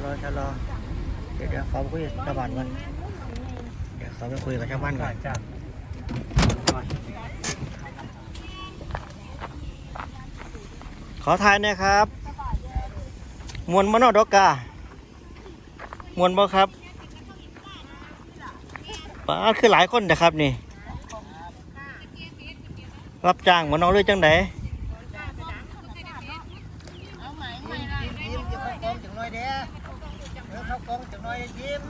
ะลอชะลอเดี๋ยวเดี๋ยวเขาไปคุยกับชาวบ้านก่อนเดี๋ยวเขาไปคุยกับชาวบ้านก่อนขอทายนะครับ มวนมโนดอกกามวนบ่ครับป้าคือหลายคนนะครับนี่ รับจ้างมวนเอาเลยจังไดยิ้มจะเข้ากองจังน้อยเด้อ เดี๋ยวเข้ากองจังน้อยยิ้ม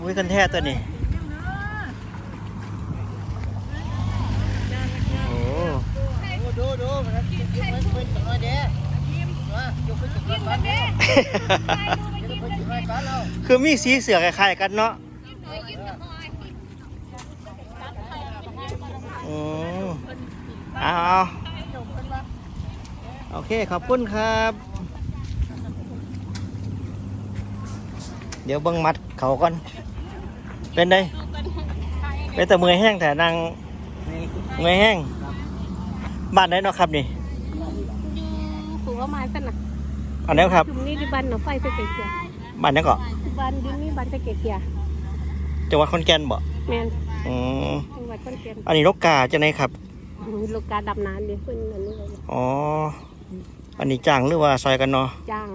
อุ้ยกันแท้ตัวนี้ โอ้ดูดูดูมันยิ้มยิ้มเพิ่นจังน้อยเด้อว่าอยู่เพิ่นจังน้อยกันเด้อเดี๋ยวเพิ่นจังน้อยกันเอาคือมีสีเสือคล้ายๆกันเนาะอืมเอาเอาโอเค ขอบคุณครับ เดี๋ยวเบิ้งมัดเขาก่อน เป็นไงเป็นแต่มือแห้งแต่นางมือแห้งบ้านไหนเนาะครับนี่สูงประมาณสันน่ะอันนี้ครับจุมนี้ดิบันเนาะไฟสเกตเกียบ้านนี้ก็บันดินนี่บันสเกตเกียจังหวัดขอนแก่นบ่แมนอืมจังหวัดขอนแก่นอันนี้นกกาจะไหนครับลูกกาดำน้ำเดี๋ยวขึ้นอันนี้เลยอ๋ออันนี้จ้างหรือว่าซอยกันเนาะจ้าง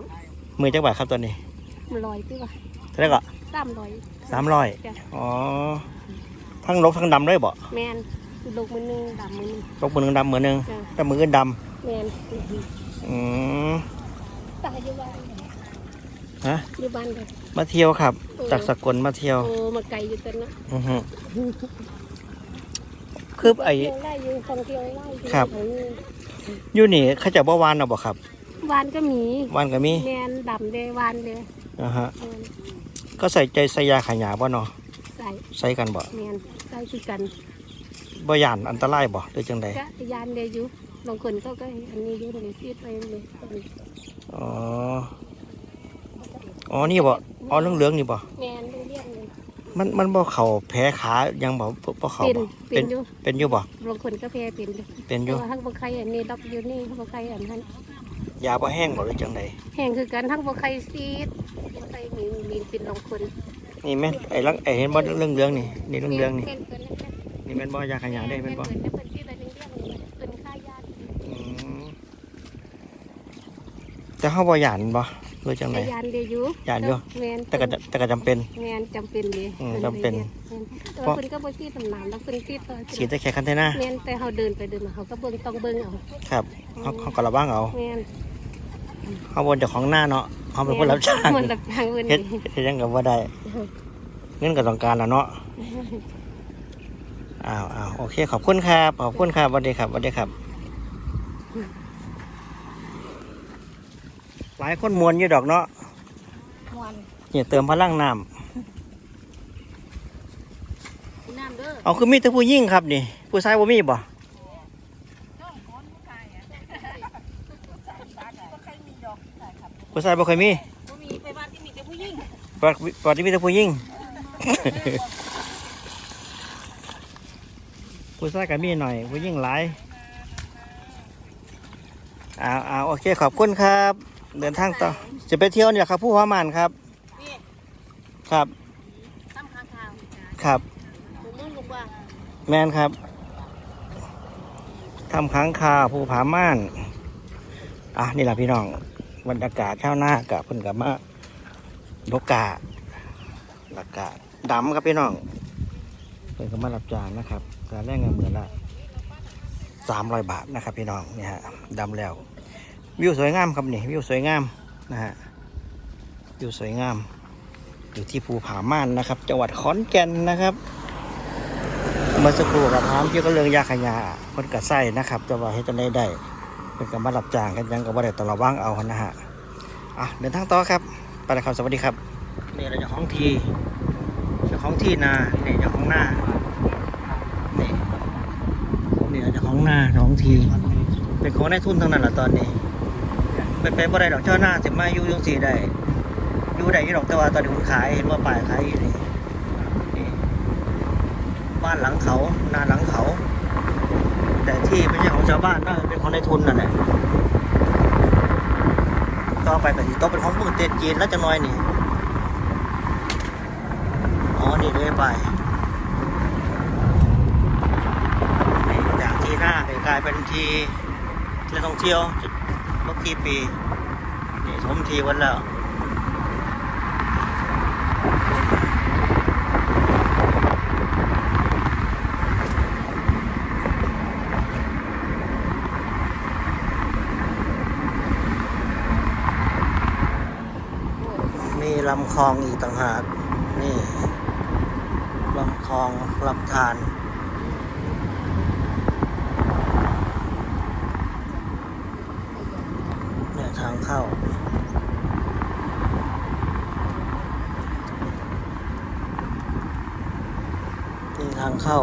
มือจักบาทครับตัวนี้มันลอยที่ว่า เท่าไหร่ก็สามลอยสามร้อยจ้ะอ๋อ ทั้งลบทั้งดำด้วยบ่แมนลูกมือหนึงดำมือหนึงลบมือหนึงดำมือหนึงจ้ะแต่มืออื่นดแมนำอืมตายอยู่บ้านฮะอยู่บ้านเลยมาเที่ยวครับ จากสกลมาเที่ยวโอ้มาไกลอยู่ตอนนั้นอือฮึคือไอ้เที่ยวไล่อยู่ท่องเที่ยวไล่อยู่ครับเอออยู่นี่เขาจะบ่วานเอาบ่ครับ วานก็มี วานก็มีแมนดำเดวานเลยอ่าฮะแมน ก็ใส่ใจใส่ยาขายหยาบ่เนาะใส่ใส่กันบ่แมนใส่คือกันบ่ย่านอันตรายบ่หรือจังใดก็ยานเดียวอยู่บางคนเขาก็อันนี้อยู่ในซีดไปเลยอ๋ออ๋อนี่บ่อ๋อเหลืองๆนี่บ่แมนเรียกเลยมันมันบ่เข่าแผลขายังบ่บ่บ่เข่าเป็นบ่เป็นอยู่เป็นอยู่บ่บางคนก็แพ้เป็นอยู่เป็นอแต่ยู่ว่าทั้งบางใครอันนี้ดอกอยู่นี่ทั้งบางใครอันนั้น ยาบ่แห้งบ่หรือจังใดแห้งคือกันทั้งบางใครซีดบางใครมีมีเป็นบางคนนี่แม่นไอ้ลังไอ้เห็นบ่เรื่องเรื่องๆนี่นี่เรื่องเรื่องๆนี่เป็นเป็นเป็นนี่แม่นบ่ยาขายหยาได้แม่นบ่เป็นเป็นที่อะไรเรื่องนี้เป็นค่ายาอืมแต่เฮาบ่ย่านบ่หรือจังใดแต่ยานเดียวอยู่ย้านอยู่แมนแต่ก็จะแต่ก็จำเป็นแมนจำเป็นเลยอืมจำเป็นแต่ว่าคนก็บ่ซีดน้ำแล้วคนซีดต่อฉีดแต่แค่คันเทน่าแมนแต่เขาเดินไปเดินมาเขาก็เบิ่งต้องเบิ่งเอาครับเฮาเฮาก็ระวังเอาแมน เฮาบ่เจ้าของหน้าเนาะเฮาเป็นผู้รับจ้างมันรับจ้างเพิ่นเฮ็ดนี่เฮ็ดหยังก็บ่ได้เงินก็ต้องการแล้วเนาะอ้าวอ้าวโอเค ขอบคุณครับขอบคุณครับสวัสดีครับสวัสดีครับ หลายคนมวนอยู่ดอกเนาะม่วนเนี่ยเติมพลังน้น้ำเด้อำเอาคือมีแต่ผู้ยิ่งครับนี่ ผู้ชายบ่มีบ่ ผู้ชายบ่เคยมีบ่มีไปบ้านที่มีแต่ผู้หญิงปกติปกติมีแต่ผู้ยิ่งผู้ชายก็มีหน่อย ผู้ยิ่งหลายอ้าวอ้าวโอเคขอบคุณครับ เดินทางต่อ จะไปเที่ยวเนี่ยครับ ผู้ว่ามานครับนี่ครับตำข้างทางครับผมมึงบอกว่าแมนครับทำค้างคาภูผาม่าน อะ นี่แหละพี่น้อง บรรยากาศเช้าวหน้ากับเพิ่นกับมาบกกาบรรยากาดำครับพี่น้องเพิ่นก็มารับจ้างนะครับการแรงเงินเหมือนละสามร้อยบาทนะครับพี่น้องเนี่ยฮะดำแล้ว วิวสวยงามครับนี่วิวสวยงามนะฮะวิวสวยงาม อยู่ที่ภูผาม่านนะครับ จังหวัดขอนแก่นนะครับเมื่อสักครู่กับถามเกี่ยวกับเรื่องยาขยาคนกระไส้นะครับ จะว่าเฮ็ดจะได้ได้ เป็นการมารับจ้างกันยังกับว่าได้ตลอดว่างเอานะฮะอะเดินทางต่อครับไปเลยครับสวัสดีครับนี่เราจะของทีจ้าของที่นาเนี่เจ้าของหน้านี่นี่เราเจ้าของหน้าเจ้าของทีเป็นของได้ทุนทั้งนั้นแหละตอนนี้เป็นไปบ่ได้ดอกเจ้าหน้าจะมาอยู่ยังสี่ได้อยู่ได้ยี่ดอกแต่ว่าตอนนี้คุณขายเห็นว่าป่ายขายอยู่นี่นี่บ้านหลังเขานาหลังเขา แต่ที่ไม่ใช่ของชาวบ้านนะเป็นของในทุนนั่นแหละตอนต่อไปกับสิตกเป็นของมือเตจีนแล้วจะน้อยนี่อ๋อนี่เลยไปจากที่หน้าไปกลายเป็นที่ที่ท่องเที่ยวเมื่อกี่ปีนี่ชมทีวันแล้ว มีลำคลองอีกต่างหาก นี่ลำคลองลำธารเนี่ยทางเข้านี่ทางเข้า